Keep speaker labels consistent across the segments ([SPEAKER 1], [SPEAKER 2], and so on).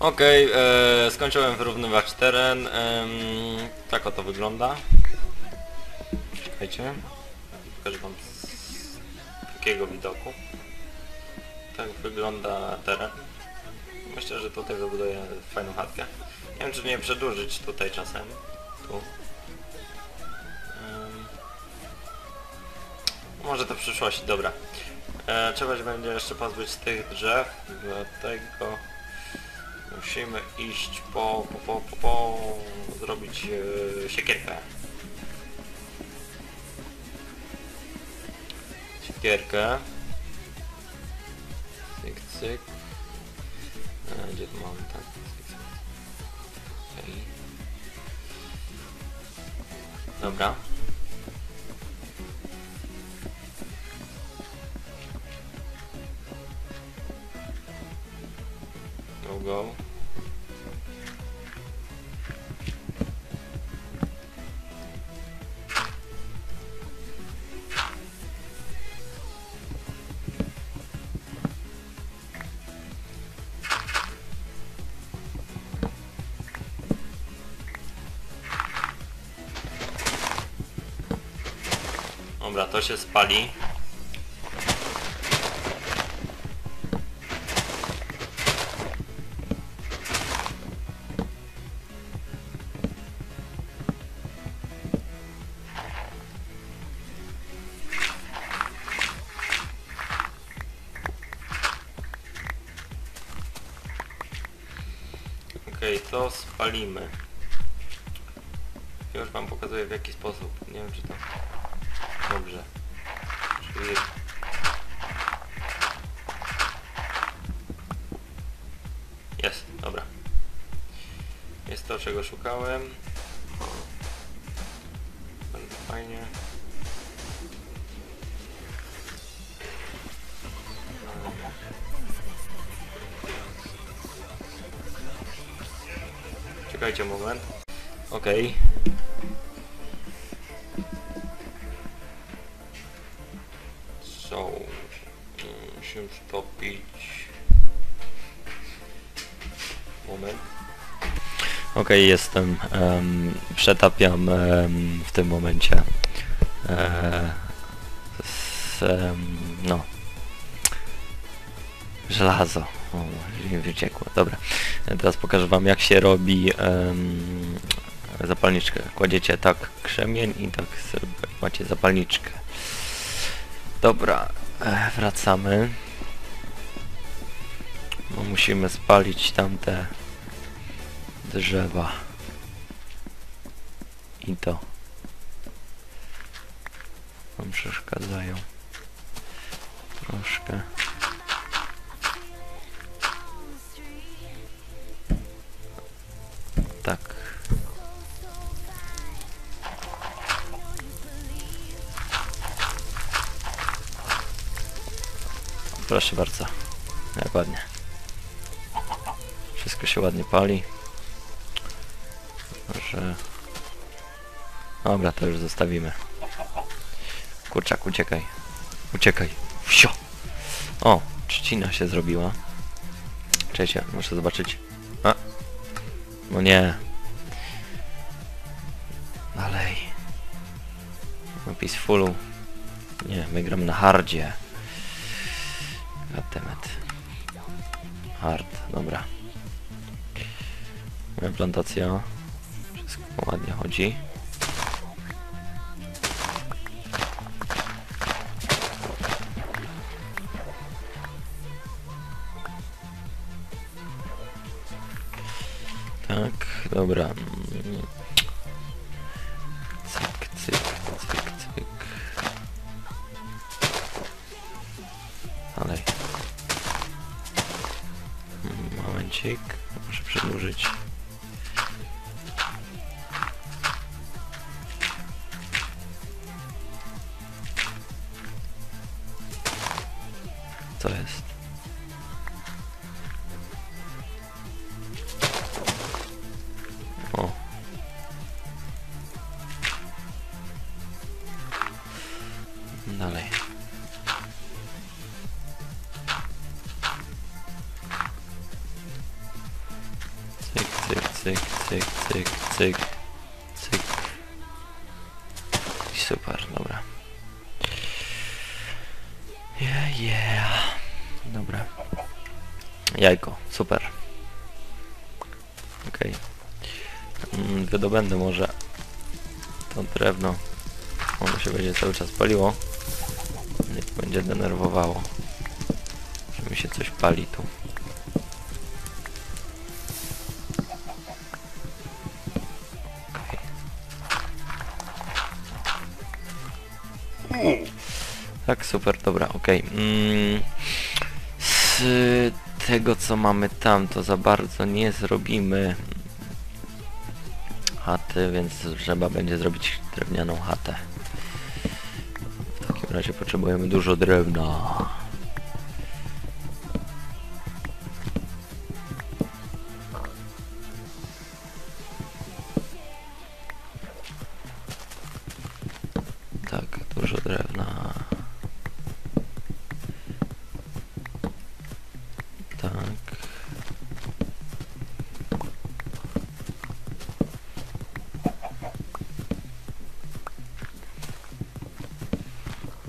[SPEAKER 1] Okej, e, skończyłem wyrównywać teren. em, tak oto wygląda. Czekajcie. Pokażę wam z takiego widoku. Tak wygląda teren. Myślę, że tutaj wybuduję fajną chatkę. Nie wiem, czy nie przedłużyć tutaj czasem. Tu. Em, może to w przyszłości, dobra. E, trzeba się będzie jeszcze pozbyć tych drzew, dlatego musimy iść po, po, po, po, po zrobić e, siekierkę. Siekierkę. Cyk, cyk. E, gdzie tu mamy tak? Cyk, cyk. Okej. Dobra. Go, to się spali. Okej, to spalimy. Już wam pokazuję w jaki sposób. Nie wiem czy to... Dobrze. Czyli... Jest, dobra. Jest to czego szukałem. Bardzo fajnie. Czekajcie moment. Okej. So, Okej, jestem. em, przetapiam em, w tym momencie. E, z, em, no. Żelazo. O, wyciekło. Dobra. Teraz pokażę wam jak się robi em, zapalniczkę. Kładziecie tak krzemień i tak macie zapalniczkę. Dobra, e, wracamy. No, musimy spalić tamte drzewa. I to. Nam przeszkadzają. Troszkę. Tak. Proszę bardzo. Jak ładnie. Wszystko się ładnie pali. Może... Dobra, to już zostawimy. Kurczak, uciekaj. Uciekaj. Wsio! O, trzcina się zrobiła. Czekajcie, muszę zobaczyć. A! No nie. Dalej. Napis fullu. Nie, my gram na hardzie. Goddammit. Hard, dobra. Moja plantacja. Ładnie chodzi. Tak, dobra. Cyk, cyk, cyk, cyk, cyk. I super, dobra. Yeah, yeah. Dobra. Jajko, super. Okej. Mm, wydobędę może to drewno. Ono się będzie cały czas paliło. Nie będzie denerwowało. Że mi się coś pali tu. Tak, super, dobra, okej. Mm, z tego co mamy tam, to za bardzo nie zrobimy chaty, więc trzeba będzie zrobić drewnianą chatę. W takim razie potrzebujemy dużo drewna.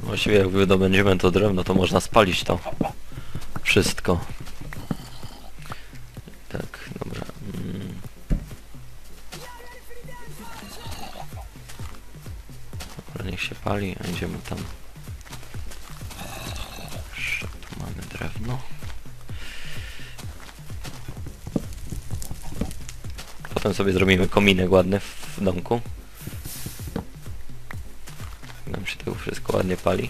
[SPEAKER 1] Właściwie jak wydobędziemy to drewno, to można spalić to wszystko. Tak, dobra. Mm. Dobra, niech się pali, a idziemy tam. Jeszcze tu mamy drewno. Potem sobie zrobimy kominek ładny w domku. Ładnie pali.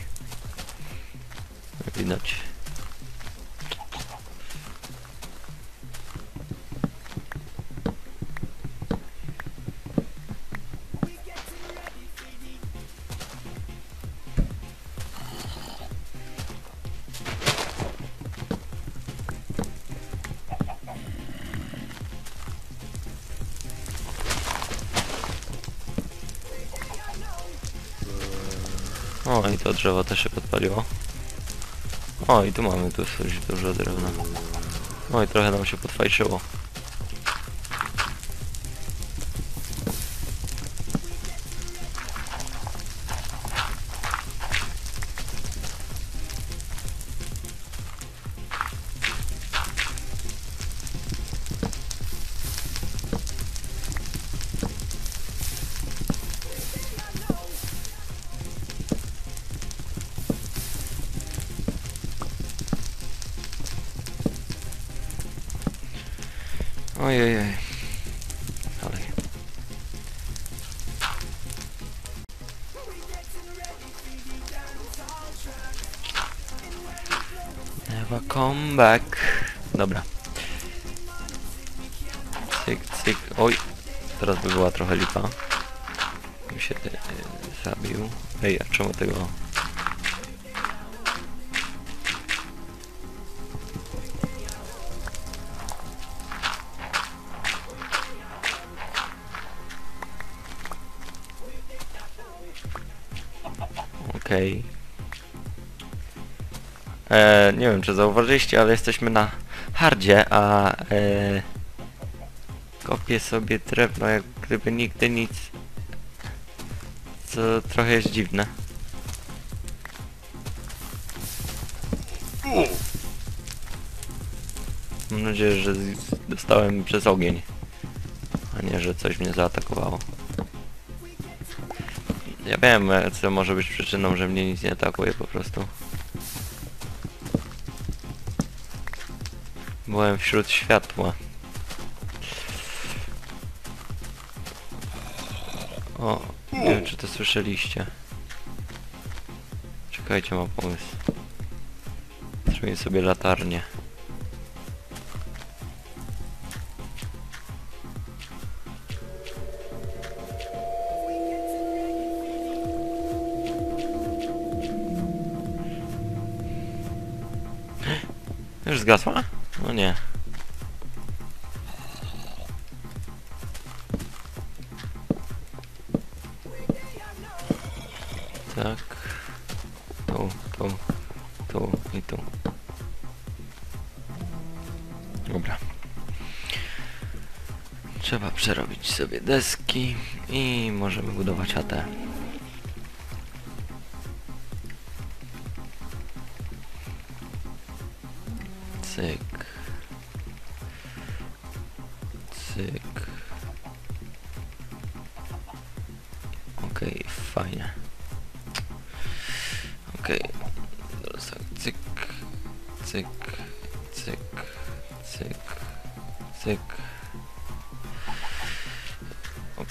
[SPEAKER 1] O, i to drzewo też się podpaliło. O, i tu mamy tu coś dużo drewna. O, i trochę nam się podfajszyło. Ojej. Dalej. Never come back. Dobra. Cyk, cyk. Oj. Teraz by była trochę lipa. Mi się e, zabił. Ej, a czemu tego... Okej. E, Nie wiem, czy zauważyliście, ale jesteśmy na hardzie, a e, kopię sobie drewno jak gdyby nigdy nic. Co trochę jest dziwne. Mam nadzieję, że dostałem przez ogień, a nie, że coś mnie zaatakowało. Ja wiem, e, co może być przyczyną, że mnie nic nie atakuje po prostu. Byłem wśród światła. O, nie wiem czy to słyszeliście. Czekajcie, mam pomysł. Zrobię sobie latarnię. Zgasła? No nie. Tak. Tu, tu, tu i tu. Dobra. Trzeba przerobić sobie deski i możemy budować chatę.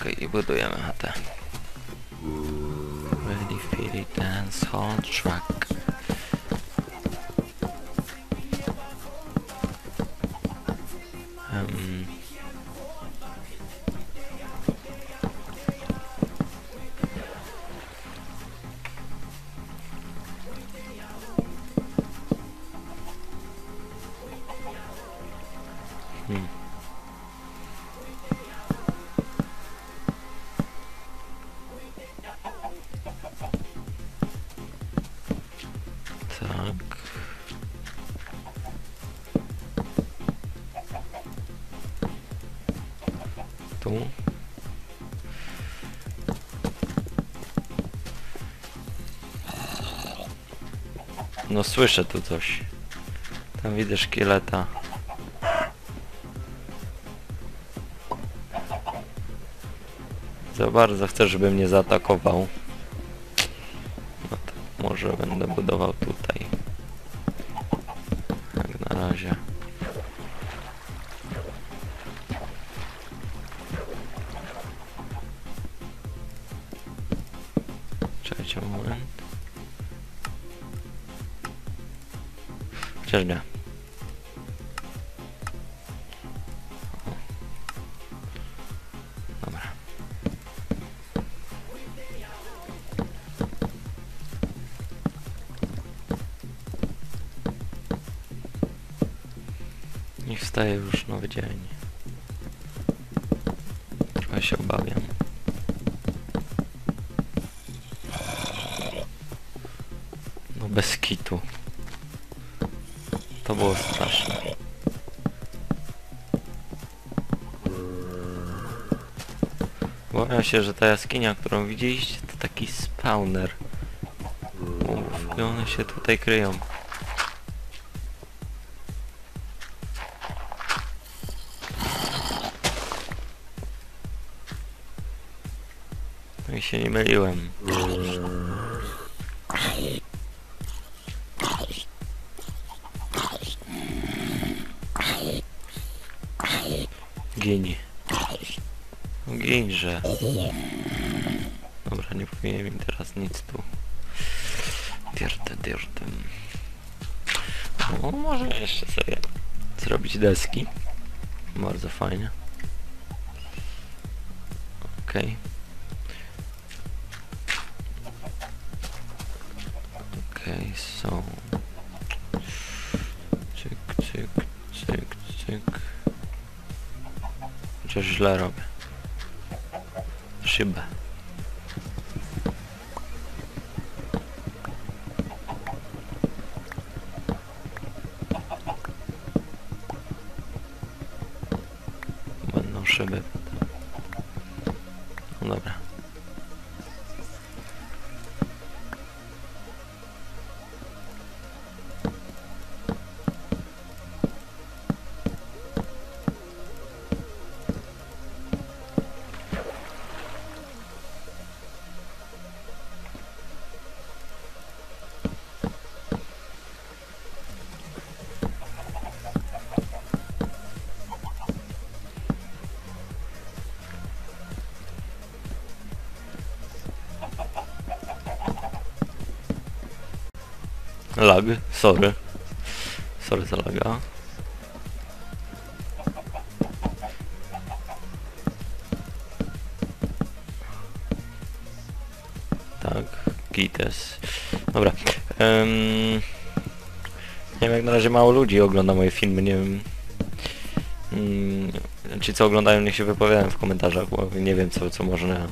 [SPEAKER 1] Okej, i budujemy chatę. Ready, fitty, dance, hall track. Tu. No słyszę tu coś. Tam widzę szkieleta. Za bardzo chcę, żeby mnie zaatakował. No to może będę budował tutaj. Chociaż nie. Dobra. Niech wstaje już nowy dzień. Trochę się obawiam. No bez. To było straszne. Obawiam się, że ta jaskinia, którą widzieliście, to taki spawner. Mów, i one się tutaj kryją. No i się nie myliłem. Giń. No Ginże. Dobra, nie powinien mi teraz nic tu. Diertę, diertę. O, może jeszcze sobie zrobić deski. Bardzo fajnie. Okej. Okej, Źle robię. Szybę. Lag, sorry. Sorry za laga. Tak, Gites. Dobra. em, nie wiem, jak na razie mało ludzi ogląda moje filmy, nie wiem. Mm, ci co oglądają niech się wypowiadają w komentarzach, bo nie wiem co, co można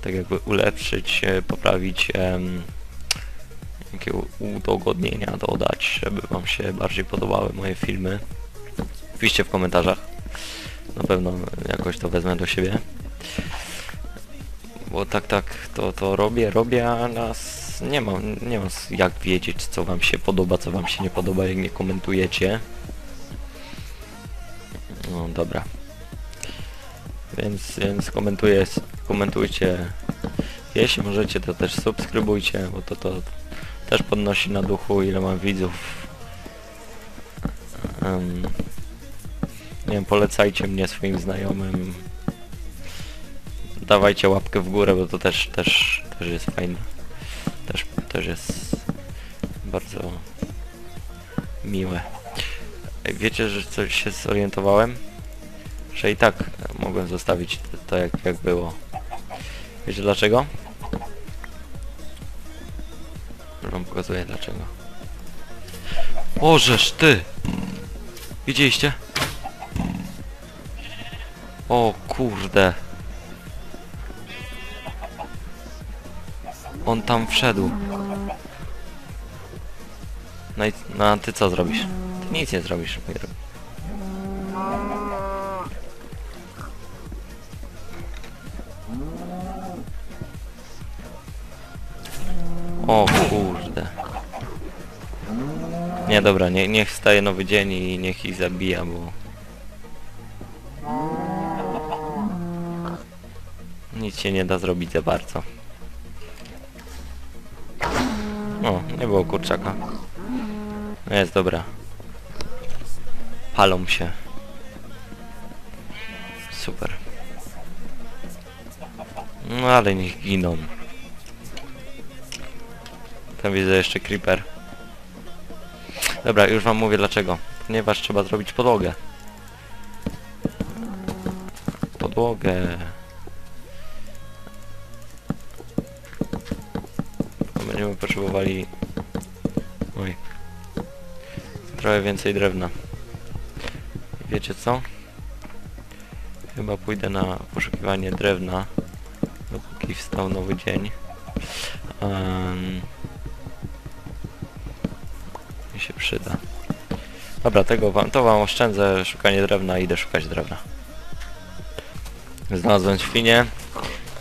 [SPEAKER 1] tak jakby ulepszyć, e, poprawić, em, jakie u- udogodnienia dodać, żeby wam się bardziej podobały moje filmy. Piszcie w komentarzach. Na pewno jakoś to wezmę do siebie. Bo tak, tak, to, to robię, robię, a nas nie mam, nie mam jak wiedzieć, co wam się podoba, co wam się nie podoba, jak nie komentujecie. No dobra. Więc, więc komentuję, komentujcie. Jeśli możecie, to też subskrybujcie, bo to, to też podnosi na duchu, ile mam widzów. Em, nie wiem, polecajcie mnie swoim znajomym. Dawajcie łapkę w górę, bo to też, też, też jest fajne. Też, też jest bardzo miłe. Wiecie, że coś się zorientowałem? Że i tak mogłem zostawić to jak, jak było. Wiecie dlaczego? Pokazuję dlaczego. Ożeż ty! Widzieliście? O kurde. On tam wszedł. No i no, ty co zrobisz? Ty nic nie zrobisz. O kurde. Nie dobra, nie, niech wstaje nowy dzień i niech ich zabija, bo... Nic się nie da zrobić za bardzo. O, nie było kurczaka. No Jest dobra. Palą się. Super. No ale niech giną. Tam widzę jeszcze creeper. Dobra, już wam mówię dlaczego. Ponieważ trzeba zrobić podłogę. Podłogę. Będziemy potrzebowali... Oj. Trochę więcej drewna. Wiecie co? Chyba pójdę na poszukiwanie drewna. Dopóki wstał nowy dzień. Um, Dobra, tego wam, to wam oszczędzę szukanie drewna, idę szukać drewna. Znalazłem świnię,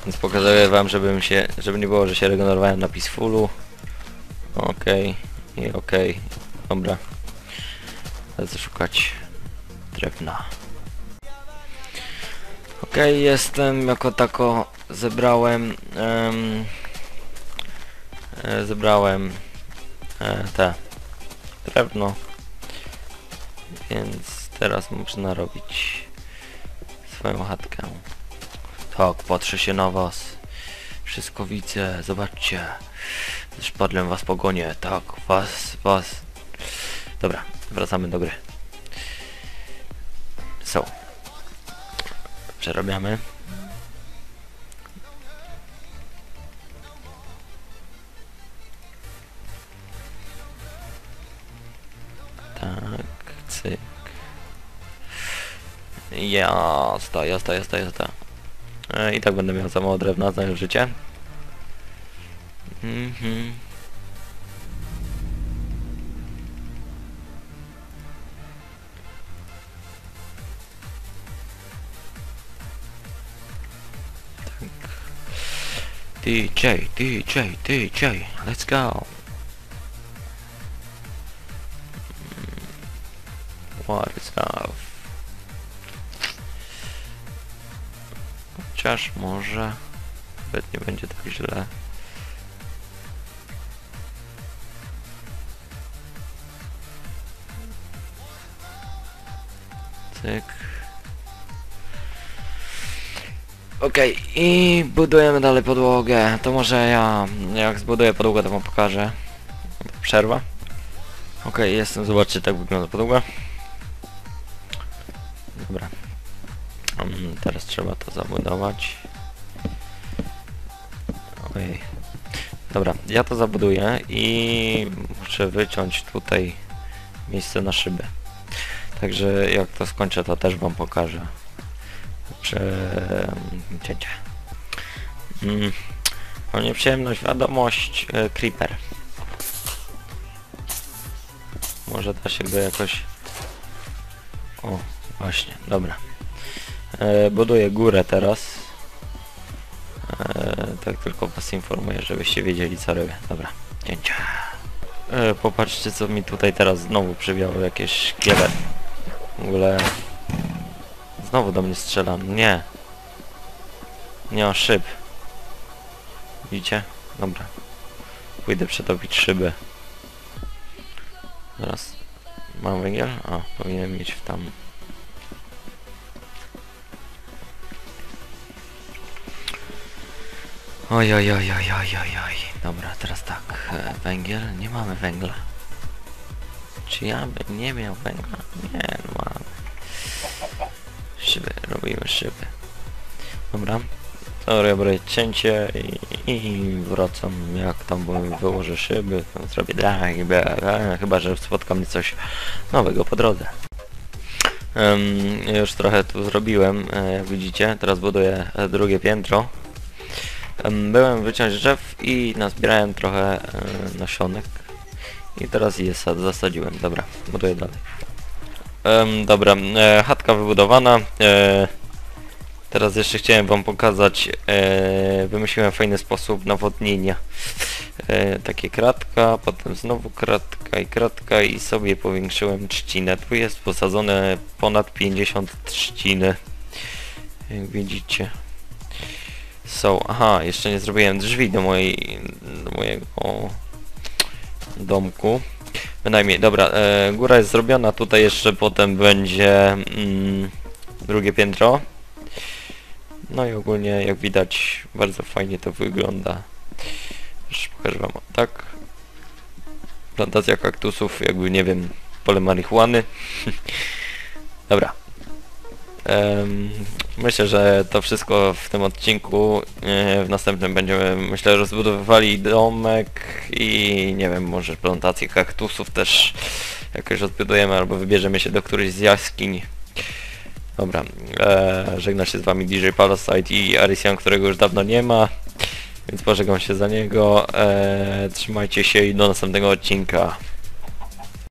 [SPEAKER 1] więc pokazuję wam, żebym się, żeby nie było, że się regenerowałem na peacefulu. Okej, i okej, dobra. Lecę szukać drewna. Okej, jestem jako tako zebrałem em, e, zebrałem e, te drewno więc teraz można robić swoją chatkę. Tak, patrzę się na was. Wszystko widzę, zobaczcie. Szpadlem was pogonię, tak, was, was. Dobra, wracamy do gry. So przerabiamy Jazda, jazda, jazda, jazda. E, I tak będę miał za mało drewna, znając życie. Mhm. Tak. DJ, DJ, DJ, let's go. What is love? Chociaż może nawet nie będzie tak źle. Cyk. Okej, i budujemy dalej podłogę. To może ja, jak zbuduję podłogę, to wam pokażę. Przerwa. Okej, jestem, zobaczcie, tak wygląda podłoga. Ja to zabuduję i muszę wyciąć tutaj miejsce na szybę. Także jak to skończę, to też wam pokażę. Prze... cięcie. Mm. Mam nieprzyjemność, wiadomość, e, creeper. Może da się go jakoś... O, właśnie, dobra. E, buduję górę teraz. E, tak tylko was informuję, żebyście wiedzieli co robię. Dobra, cięcia. E, popatrzcie co mi tutaj teraz znowu przywiało jakieś szkielet. W ogóle... Znowu do mnie strzela. Nie. Nie ma szyb. Widzicie? Dobra. Pójdę przetopić szyby. Zaraz. Mam węgiel? O, powinienem mieć w tam. Oj, oj, oj, oj, oj, oj, oj. Dobra, teraz tak. E, węgiel? Nie mamy węgla. Czy ja bym nie miał węgla? Nie, no mamy. Szyby, robimy szyby. Dobra. Ja biorę cięcie i, i wracam. Jak tam wyłożę szyby, to zrobię tak, chyba że spotka mnie coś nowego po drodze. Em, już trochę tu zrobiłem, e, jak widzicie. Teraz buduję e, drugie piętro. Em, byłem wyciąć drzew i nazbierałem trochę e, nasionek. I teraz je sad, zasadziłem. Dobra, buduję dalej. Dobra, e, chatka wybudowana. E, teraz jeszcze chciałem wam pokazać, e, wymyśliłem fajny sposób nawodnienia. E, takie kratka, potem znowu kratka i kratka i sobie powiększyłem trzcinę. Tu jest posadzone ponad 50 trzciny. Jak widzicie. Są, aha, jeszcze nie zrobiłem drzwi do mojej, do mojego domku. Bynajmniej, dobra, e, góra jest zrobiona, tutaj jeszcze potem będzie mm, drugie piętro. No i ogólnie, jak widać, bardzo fajnie to wygląda. Już pokażę wam, tak. Plantacja kaktusów, jakby, nie wiem, pole marihuany. dobra. Myślę, że to wszystko w tym odcinku. W następnym będziemy, myślę, rozbudowywali domek i nie wiem, może plantację kaktusów też jakoś odbudujemy albo wybierzemy się do którejś z jaskiń. Dobra, e, żegna się z wami DJ Palasite i Arysian, którego już dawno nie ma, więc pożegnam się za niego. E, trzymajcie się i do następnego odcinka.